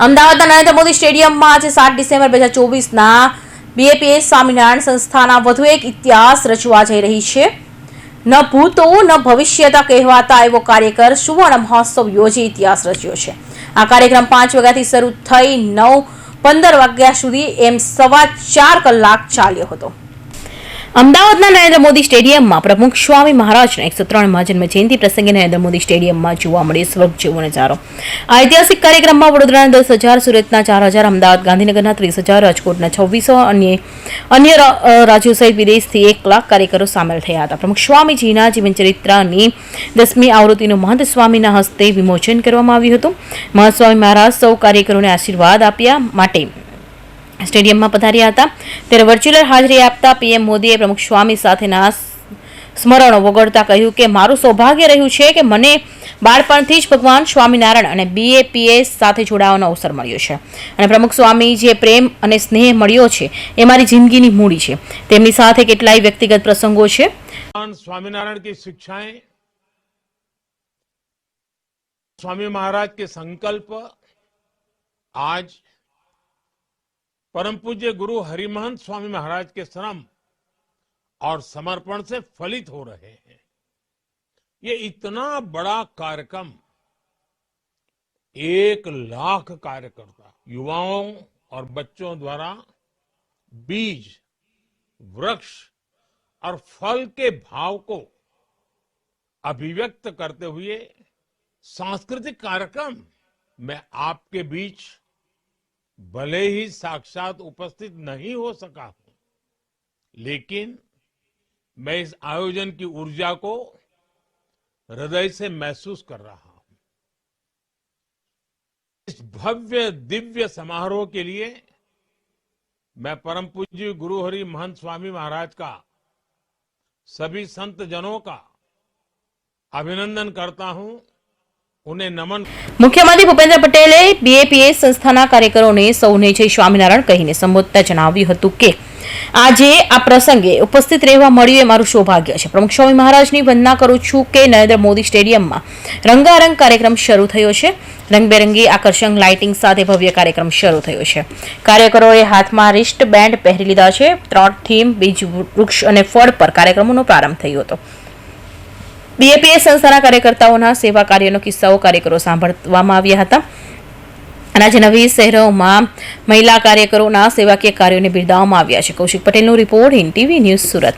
અમદાવાદના નરેન્દ્ર મોદી સ્ટેડિયમમાં આજે સાત ડિસેમ્બર બે હજાર ચોવીસના બીએપીએસ સ્વામિનારાયણ સંસ્થાના વધુ એક ઇતિહાસ રચવા જઈ રહી છે. ન ભૂતો, ન ભવિષ્યતા કહેવાતા એવો કાર્યકર સુવર્ણ મહોત્સવ યોજી ઇતિહાસ રચ્યો છે. આ કાર્યક્રમ પાંચ વાગ્યાથી શરૂ થઈ નવ પંદર વાગ્યા સુધી એમ સવા ચાર કલાક ચાલ્યો હતો. અમદાવાદના નરેન્દ્ર મોદી સ્ટેડિયમમાં પ્રમુખ સ્વામી મહારાજના એકસો ત્રણમાં જન્મ જયંતિ પ્રસંગે નરેન્દ્ર મોદી સ્ટેડિયમમાં જોવા મળ્યો સ્વર્ગ જેવો નજારો. આ ઐતિહાસિક કાર્યક્રમમાં વડોદરાના દસ હજાર, સુરતના ચાર હજાર, અમદાવાદ ગાંધીનગરના ત્રીસ હજાર, રાજકોટના છવ્વીસો અને અન્ય રાજ્યો સહિત વિદેશથી એક લાખ કાર્યકરો સામેલ થયા હતા. પ્રમુખ સ્વામીજીના જીવનચરિત્રની દસમી આવૃત્તિનું મહંત સ્વામીના હસ્તે વિમોચન કરવામાં આવ્યું હતું. મહંત સ્વામી મહારાજ સૌ કાર્યકરોને આશીર્વાદ આપ્યા માટે સ્ટેડિયમમાં પધાર્યા હતા ત્યારે વર્ચ્યુઅલ હાજરી આપતા પીએમ મોદીએ પ્રમુખ સ્વામી સાથેના સ્મરણો વગોળતા કહ્યું કે મારું સૌભાગ્ય રહ્યું છે કે મને બાળપણથી જ ભગવાન સ્વામિનારાયણ અને બીએપીએસ સાથે જોડાવાનો અવસર મળ્યો છે અને પ્રમુખ સ્વામી જે પ્રેમ અને સ્નેહ મળ્યો છે એ મારી જિંદગીની મૂડી છે તેમની સાથે કેટલાય વ્યક્તિગત પ્રસંગો છે भगवान स्वामीनारायण की शिक्षाएं स्वामी महाराज के संकल्प आज परम पूज्य गुरु हरिमहंत स्वामी महाराज के श्रम और समर्पण से फलित हो रहे हैं। ये इतना बड़ा कार्यक्रम, एक लाख कार्यकर्ता, युवाओं और बच्चों द्वारा बीज, वृक्ष और फल के भाव को अभिव्यक्त करते हुए सांस्कृतिक कार्यक्रम मैं आपके बीच भले ही साक्षात उपस्थित नहीं हो सका हूँ, लेकिन मैं इस आयोजन की ऊर्जा को हृदय से महसूस कर रहा हूँ। इस भव्य, दिव्य समारोह के लिए मैं परम पूज्य गुरु हरि महंत स्वामी महाराज का, सभी संत जनों का अभिनंदन करता हूँ। મુખ્યમંત્રી ભૂપેન્દ્ર પટેલે બીએપીએસ સંસ્થાના કાર્યકરોને સૌને જય સ્વામિનારાયણ કહીને સંબોધતા જણાવ્યું હતું કે, આજે આ પ્રસંગે ઉપસ્થિત રહેવા મળ્યું એ મારું સૌભાગ્ય છે. પ્રમુખ સ્વામી મહારાજની વંદના કરું છું કે નરેન્દ્ર મોદી સ્ટેડિયમમાં રંગારંગ કાર્યક્રમ શરૂ થયો છે. રંગબેરંગી આકર્ષક લાઇટિંગ સાથે ભવ્ય કાર્યક્રમ શરૂ થયો છે. કાર્યકરોએ હાથમાં રિસ્ટ બેન્ડ પહેરી લીધા છે. ત્રણ થીમ, બીજ, વૃક્ષ અને ફળ પર કાર્યક્રમોનો પ્રારંભ થયો હતો. બીએપીએસ સંસ્થાના કાર્યકર્તાઓના સેવા કાર્યનો કિસ્સાઓ કાર્યકરો સાંભળવામાં આવ્યા હતા. અને આજે નવી શહેરોમાં મહિલા કાર્યકરોના સેવાકીય કાર્યોને બિરદાવવામાં આવ્યા છે. કૌશિક પટેલનો report in TV news Surat.